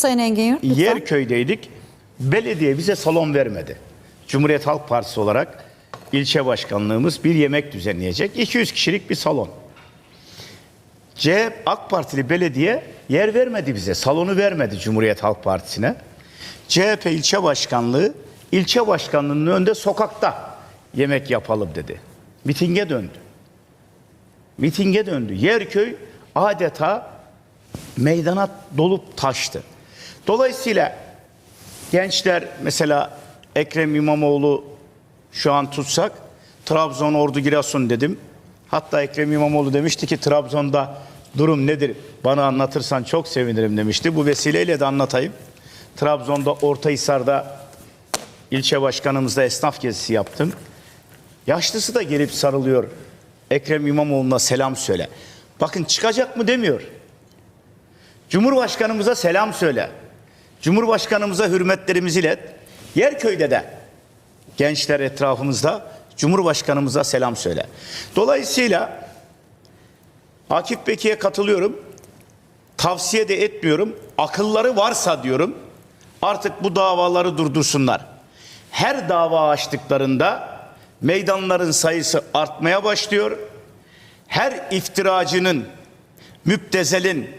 Sayın Engin Yurt, lütfen. Belediye bize salon vermedi. Cumhuriyet Halk Partisi olarak ilçe başkanlığımız bir yemek düzenleyecek. 200 kişilik bir salon. CHP AK Partili belediye yer vermedi bize. Salonu vermedi Cumhuriyet Halk Partisi'ne. CHP ilçe başkanlığı ilçe başkanlığının önünde sokakta yemek yapalım dedi. Mitinge döndü. Mitinge döndü. Yerköy adeta meydana dolup taştı. Dolayısıyla gençler mesela Ekrem İmamoğlu şu an tutsak Trabzon, Ordu, Giresun dedim. Hatta Ekrem İmamoğlu demişti ki Trabzon'da durum nedir bana anlatırsan çok sevinirim demişti. Bu vesileyle de anlatayım. Trabzon'da Ortahisar'da ilçe başkanımızla esnaf gezisi yaptım. Yaşlısı da gelip sarılıyor. Ekrem İmamoğlu'na selam söyle. Bakın çıkacak mı demiyor. Cumhurbaşkanımıza selam söyle. Cumhurbaşkanımıza hürmetlerimizi ilet. Yerköy'de de gençler etrafımızda Cumhurbaşkanımıza selam söyle. Dolayısıyla Akif Bekir'e katılıyorum. Tavsiye de etmiyorum. Akılları varsa diyorum artık bu davaları durdursunlar. Her dava açtıklarında meydanların sayısı artmaya başlıyor. Her iftiracının, müptezelin,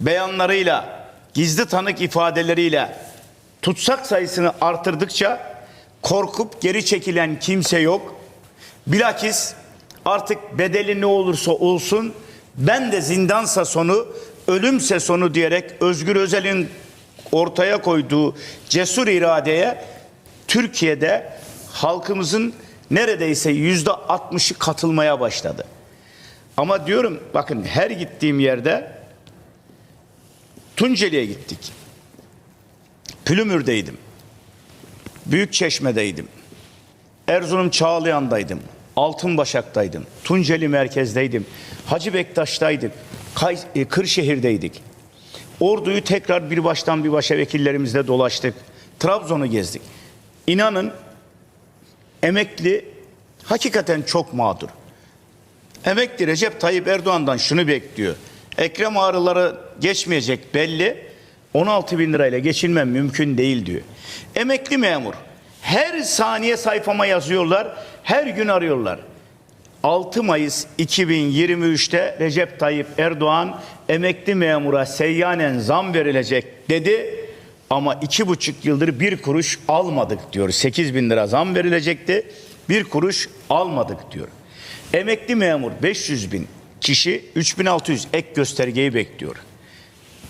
beyanlarıyla, gizli tanık ifadeleriyle tutsak sayısını artırdıkça korkup geri çekilen kimse yok. Bilakis artık bedeli ne olursa olsun ben de zindansa sonu, ölümse sonu diyerek Özgür Özel'in ortaya koyduğu cesur iradeye Türkiye'de halkımızın neredeyse yüzde 60'ı katılmaya başladı. Ama diyorum bakın her gittiğim yerde Tunceli'ye gittik. Pülümür'deydim. Büyükçeşme'deydim. Erzurum Çağlayan'daydım. Altınbaşak'taydım. Tunceli merkezdeydim. Hacı Bektaş'taydık. Kay- e, Kırşehir'deydik. Ordu'yu tekrar bir baştan bir başa vekillerimizle dolaştık. Trabzon'u gezdik. İnanın emekli hakikaten çok mağdur. Emekli Recep Tayyip Erdoğan'dan şunu bekliyor. Ekrem ağrıları geçmeyecek belli. 16 bin lirayla geçinmem mümkün değil diyor. Emekli memur. Her saniye sayfama yazıyorlar. Her gün arıyorlar. 6 Mayıs 2023'te Recep Tayyip Erdoğan emekli memura seyyanen zam verilecek dedi. Ama iki buçuk yıldır bir kuruş almadık diyor. 8 bin lira zam verilecekti. Bir kuruş almadık diyor. Emekli memur 500 bin kişi 3600 ek göstergeyi bekliyor.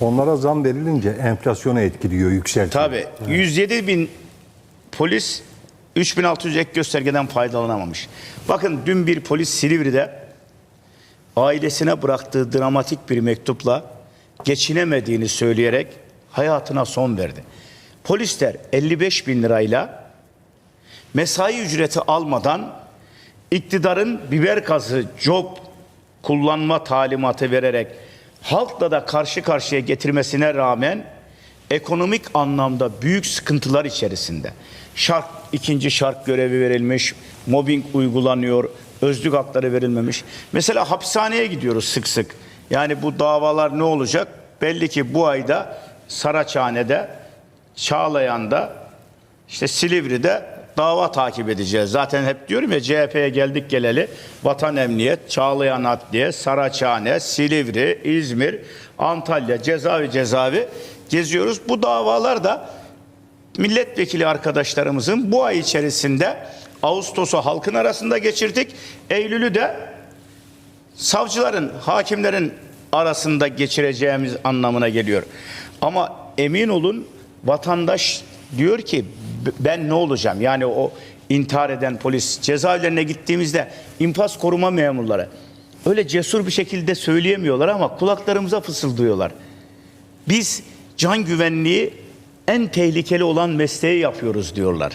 Onlara zam verilince enflasyona etkiliyor, yükseltiyor. Tabii 107 bin polis 3600 ek göstergeden faydalanamamış. Bakın dün bir polis Silivri'de ailesine bıraktığı dramatik bir mektupla geçinemediğini söyleyerek hayatına son verdi. Polisler 55 bin lirayla mesai ücreti almadan iktidarın biber gazı job kullanma talimatı vererek halkla da karşı karşıya getirmesine rağmen ekonomik anlamda büyük sıkıntılar içerisinde. Şark ikinci şark görevi verilmiş, mobbing uygulanıyor, özlük hakları verilmemiş. Mesela hapishaneye gidiyoruz sık sık. Yani bu davalar ne olacak? Belli ki bu ayda Saraçhane'de, Çağlayan'da, işte Silivri'de dava takip edeceğiz. Zaten hep diyorum ya CHP'ye geldik geleli Vatan Emniyet, Çağlayan Adliye, Saraçhane, Silivri, İzmir, Antalya, cezaevi cezaevi geziyoruz. Bu davalar da milletvekili arkadaşlarımızın bu ay içerisinde Ağustos'u halkın arasında geçirdik. Eylül'ü de savcıların, hakimlerin arasında geçireceğimiz anlamına geliyor. Ama emin olun vatandaş diyor ki "B- ben ne olacağım? Yani o intihar eden polis cezaevlerine gittiğimizde infaz koruma memurları öyle cesur bir şekilde söyleyemiyorlar ama kulaklarımıza fısıldıyorlar. Biz can güvenliği en tehlikeli olan mesleği yapıyoruz diyorlar.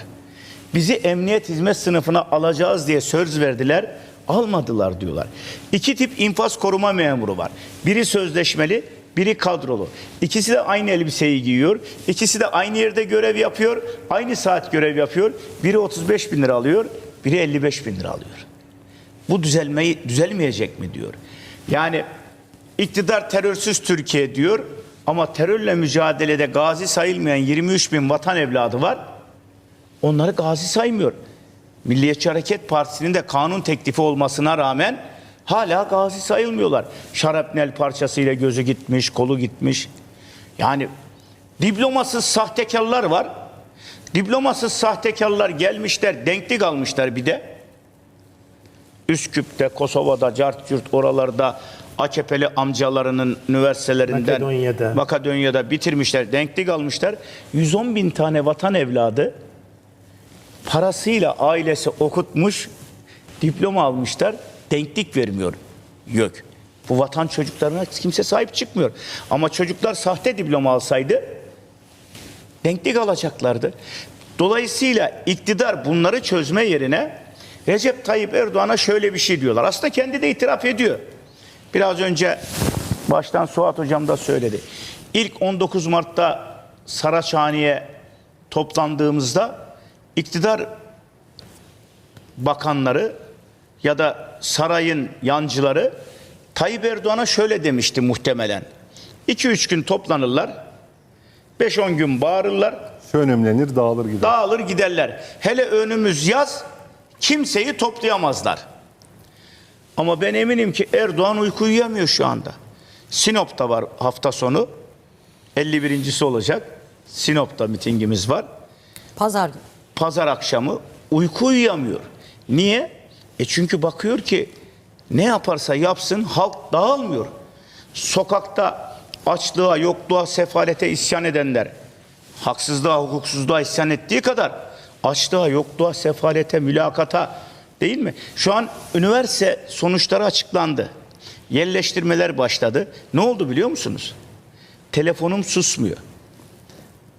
Bizi emniyet hizmet sınıfına alacağız diye söz verdiler. Almadılar diyorlar. İki tip infaz koruma memuru var. Biri sözleşmeli, biri kadrolu. İkisi de aynı elbiseyi giyiyor. İkisi de aynı yerde görev yapıyor. Aynı saat görev yapıyor. Biri 35 bin lira alıyor, biri 55 bin lira alıyor. Bu düzelmeyi düzelmeyecek mi diyor. Yani iktidar terörsüz Türkiye diyor Ama terörle mücadelede gazi sayılmayan 23 bin vatan evladı var. Onları gazi saymıyor. Milliyetçi Hareket Partisi'nin de kanun teklifi olmasına rağmen hala gazi sayılmıyorlar. Şarapnel parçasıyla gözü gitmiş, kolu gitmiş. Yani diplomasız sahtekarlar var. Diplomasız sahtekarlar gelmişler, denklik almışlar bir de. Üsküp'te, Kosova'da, Cartcurt oralarda AKP'li amcalarının üniversitelerinden Makedonya'da. Makedonya'da bitirmişler, denklik almışlar. 110 bin tane vatan evladı parasıyla ailesi okutmuş, diploma almışlar, denklik vermiyor YÖK. Bu vatan çocuklarına kimse sahip çıkmıyor. Ama çocuklar sahte diploma alsaydı denklik alacaklardı. Dolayısıyla iktidar bunları çözme yerine Recep Tayyip Erdoğan'a şöyle bir şey diyorlar. Aslında kendi de itiraf ediyor. Biraz önce baştan Suat Hocam da söyledi. İlk 19 Mart'ta Saraçhane'ye toplandığımızda iktidar bakanları ya da sarayın yancıları Tayyip Erdoğan'a şöyle demişti muhtemelen. 2-3 gün toplanırlar. 5-10 gün bağırırlar. Sönümlenir, dağılır gider. Dağılır giderler. Hele önümüz yaz kimseyi toplayamazlar. Ama ben eminim ki Erdoğan uyku uyuyamıyor şu anda. Sinop'ta var hafta sonu. 51.si olacak. Sinop'ta mitingimiz var. Pazar. Pazar akşamı uyku uyuyamıyor. Niye? E çünkü bakıyor ki ne yaparsa yapsın halk dağılmıyor. Sokakta açlığa, yokluğa, sefalete isyan edenler haksızlığa, hukuksuzluğa isyan ettiği kadar açlığa, yokluğa, sefalete, mülakata değil mi? Şu an üniversite sonuçları açıklandı. Yerleştirmeler başladı. Ne oldu biliyor musunuz? Telefonum susmuyor.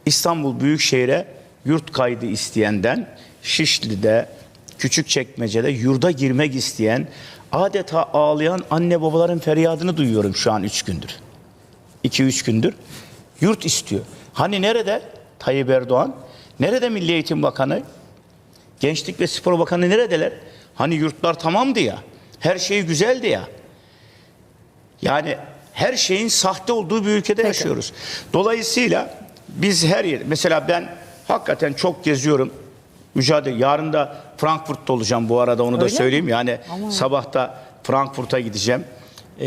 İstanbul Büyükşehir'e yurt kaydı isteyenden Şişli'de, Küçükçekmece'de yurda girmek isteyen adeta ağlayan anne babaların feryadını duyuyorum şu an 3 gündür. 2-3 gündür. Yurt istiyor. Hani nerede Tayyip Erdoğan? Nerede Milli Eğitim Bakanı? Gençlik ve Spor Bakanı neredeler? Hani yurtlar tamamdı ya. Her şey güzeldi ya. Yani her şeyin sahte olduğu bir ülkede yaşıyoruz. Dolayısıyla biz her yer, mesela ben hakikaten çok geziyorum. Mücadele. Yarın da Frankfurt'ta olacağım bu arada onu da Öyle mi? söyleyeyim. Yani Aman. sabahta Frankfurt'a gideceğim. Ee,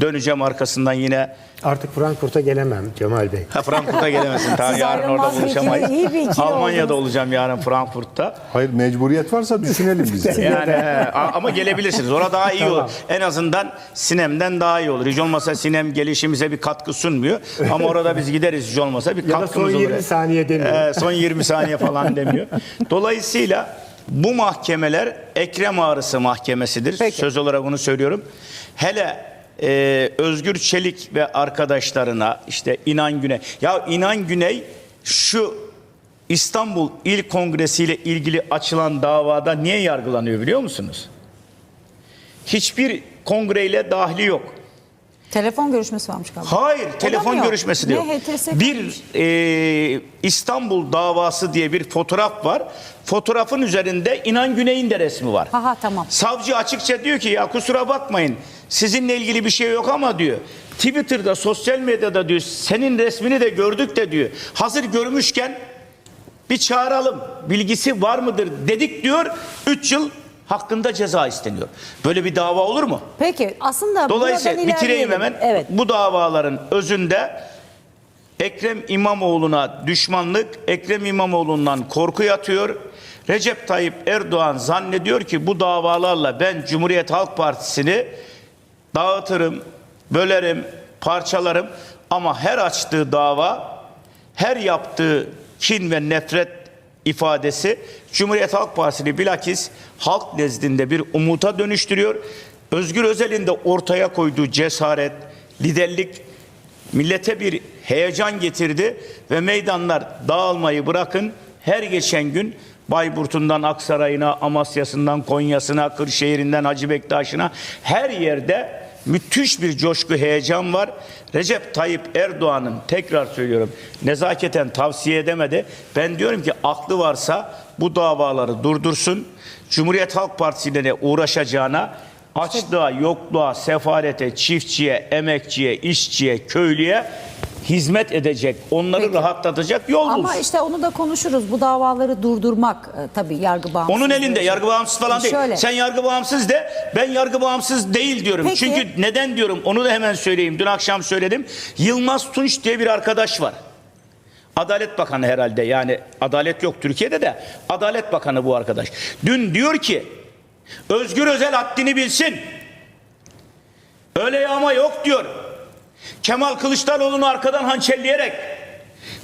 döneceğim arkasından yine Artık Frankfurt'a gelemem Cemal Bey. ha, Frankfurt'a gelemezsin. Tamam, Siz yarın orada ayrılmaz buluşamayız. iyi bir ikili Almanya'da olacağım yarın Frankfurt'ta. Hayır mecburiyet varsa düşünelim biz de. Yani he, a- ama gelebilirsiniz. Orada daha iyi olur. Tamam. En azından Sinem'den daha iyi olur. Hiç olmasa Sinem gelişimize bir katkı sunmuyor. Ama orada biz gideriz hiç olmasa bir Ya da son katkımız olur. 20 saniye demiyor. Ee, son 20 saniye falan demiyor. Dolayısıyla bu mahkemeler Ekrem ağrısı mahkemesidir. Peki. Söz olarak bunu söylüyorum. Hele e, Özgür Çelik ve arkadaşlarına işte İnan Güney. Ya İnan Güney şu İstanbul İl Kongresi ile ilgili açılan davada niye yargılanıyor biliyor musunuz? Hiçbir kongreyle dahli yok. Telefon görüşmesi varmış galiba. Hayır, telefon yok. görüşmesi. Ne HTS Bir e, İstanbul davası diye bir fotoğraf var. Fotoğrafın üzerinde İnan Güney'in de resmi var. Ha ha tamam. Savcı açıkça diyor ki ya kusura bakmayın sizinle ilgili bir şey yok ama diyor. Twitter'da, sosyal medyada diyor senin resmini de gördük de diyor. Hazır görmüşken bir çağıralım. Bilgisi var mıdır dedik diyor. 3 yıl hakkında ceza isteniyor. Böyle bir dava olur mu? Peki aslında Dolayısıyla buradan bitireyim ilerleyelim. hemen. Evet. Bu davaların özünde Ekrem İmamoğlu'na düşmanlık, Ekrem İmamoğlu'ndan korku yatıyor. Recep Tayyip Erdoğan zannediyor ki bu davalarla ben Cumhuriyet Halk Partisi'ni dağıtırım, bölerim, parçalarım ama her açtığı dava, her yaptığı kin ve nefret ifadesi Cumhuriyet Halk Partisi'ni bilakis halk nezdinde bir umuta dönüştürüyor. Özgür Özel'in de ortaya koyduğu cesaret, liderlik millete bir heyecan getirdi ve meydanlar dağılmayı bırakın her geçen gün Bayburt'undan Aksaray'ına, Amasya'sından Konya'sına, Kırşehir'inden Hacı Bektaş'ına her yerde müthiş bir coşku heyecan var. Recep Tayyip Erdoğan'ın tekrar söylüyorum nezaketen tavsiye edemedi. Ben diyorum ki aklı varsa bu davaları durdursun. Cumhuriyet Halk Partisi'yle uğraşacağına Açlığa, yokluğa, sefarete, çiftçiye, emekçiye, işçiye, köylüye hizmet edecek, onları Peki. rahatlatacak yol Ama bulsun. işte onu da konuşuruz. Bu davaları durdurmak e, tabii yargı bağımsız. Onun elinde yargı bağımsız falan değil. Şöyle. Sen yargı bağımsız de ben yargı bağımsız değil diyorum. Peki. Çünkü neden diyorum onu da hemen söyleyeyim. Dün akşam söyledim. Yılmaz Tunç diye bir arkadaş var. Adalet Bakanı herhalde yani adalet yok Türkiye'de de Adalet Bakanı bu arkadaş. Dün diyor ki Özgür Özel haddini bilsin. Öyle yağma yok diyor. Kemal Kılıçdaroğlu'nu arkadan hançerleyerek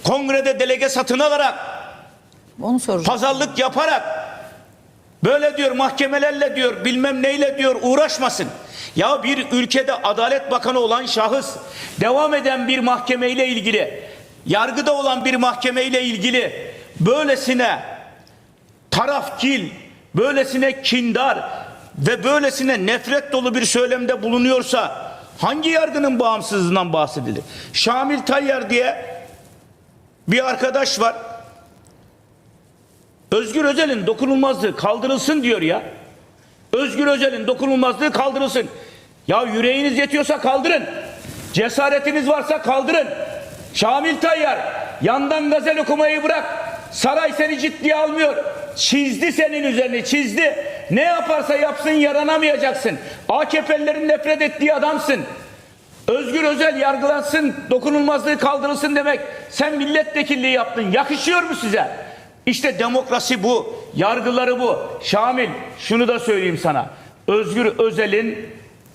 kongrede delege satın alarak Onu soracağım. pazarlık yaparak böyle diyor mahkemelerle diyor bilmem neyle diyor uğraşmasın. Ya bir ülkede Adalet Bakanı olan şahıs devam eden bir mahkemeyle ilgili yargıda olan bir mahkemeyle ilgili böylesine tarafkil, böylesine kindar ve böylesine nefret dolu bir söylemde bulunuyorsa hangi yargının bağımsızlığından bahsedilir? Şamil Tayyar diye bir arkadaş var. Özgür Özel'in dokunulmazlığı kaldırılsın diyor ya. Özgür Özel'in dokunulmazlığı kaldırılsın. Ya yüreğiniz yetiyorsa kaldırın. Cesaretiniz varsa kaldırın. Şamil Tayyar yandan gazel okumayı bırak. Saray seni ciddiye almıyor. Çizdi senin üzerine çizdi. Ne yaparsa yapsın yaranamayacaksın. AKP'lilerin nefret ettiği adamsın. Özgür Özel yargılansın, dokunulmazlığı kaldırılsın demek. Sen milletvekilliği yaptın. Yakışıyor mu size? İşte demokrasi bu. Yargıları bu. Şamil şunu da söyleyeyim sana. Özgür Özel'in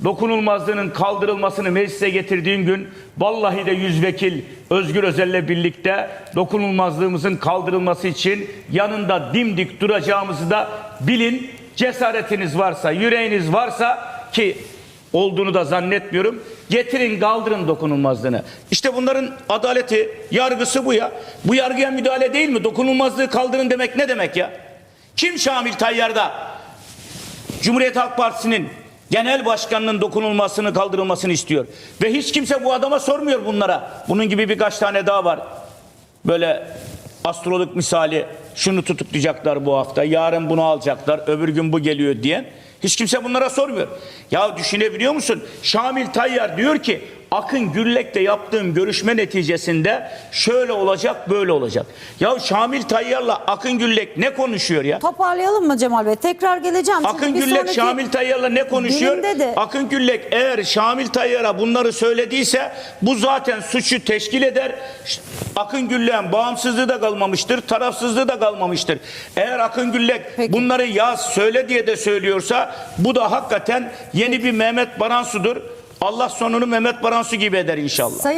dokunulmazlığının kaldırılmasını meclise getirdiğin gün vallahi de yüz vekil Özgür Özel'le birlikte dokunulmazlığımızın kaldırılması için yanında dimdik duracağımızı da bilin. Cesaretiniz varsa, yüreğiniz varsa ki olduğunu da zannetmiyorum. Getirin kaldırın dokunulmazlığını. İşte bunların adaleti, yargısı bu ya. Bu yargıya müdahale değil mi? Dokunulmazlığı kaldırın demek ne demek ya? Kim Şamil Tayyar'da Cumhuriyet Halk Partisi'nin genel başkanının dokunulmasını kaldırılmasını istiyor. Ve hiç kimse bu adama sormuyor bunlara. Bunun gibi birkaç tane daha var. Böyle astrolog misali şunu tutuklayacaklar bu hafta, yarın bunu alacaklar, öbür gün bu geliyor diyen. Hiç kimse bunlara sormuyor. Ya düşünebiliyor musun? Şamil Tayyar diyor ki Akın Güllek'le yaptığım görüşme neticesinde şöyle olacak, böyle olacak. Ya Şamil Tayyar'la Akın Güllek ne konuşuyor ya? Toparlayalım mı Cemal Bey? Tekrar geleceğim. Çünkü Akın bir Güllek sonraki Şamil Tayyar'la ne konuşuyor? de- Akın Güllek eğer Şamil Tayyar'a bunları söylediyse bu zaten suçu teşkil eder. Ş- Akın Güllek'in bağımsızlığı da kalmamıştır, tarafsızlığı da kalmamıştır. Eğer Akın Güllek Peki. bunları yaz, söyle diye de söylüyorsa bu da hakikaten yeni bir Mehmet Baransu'dur. Allah sonunu Mehmet Baransu gibi eder inşallah. Sayın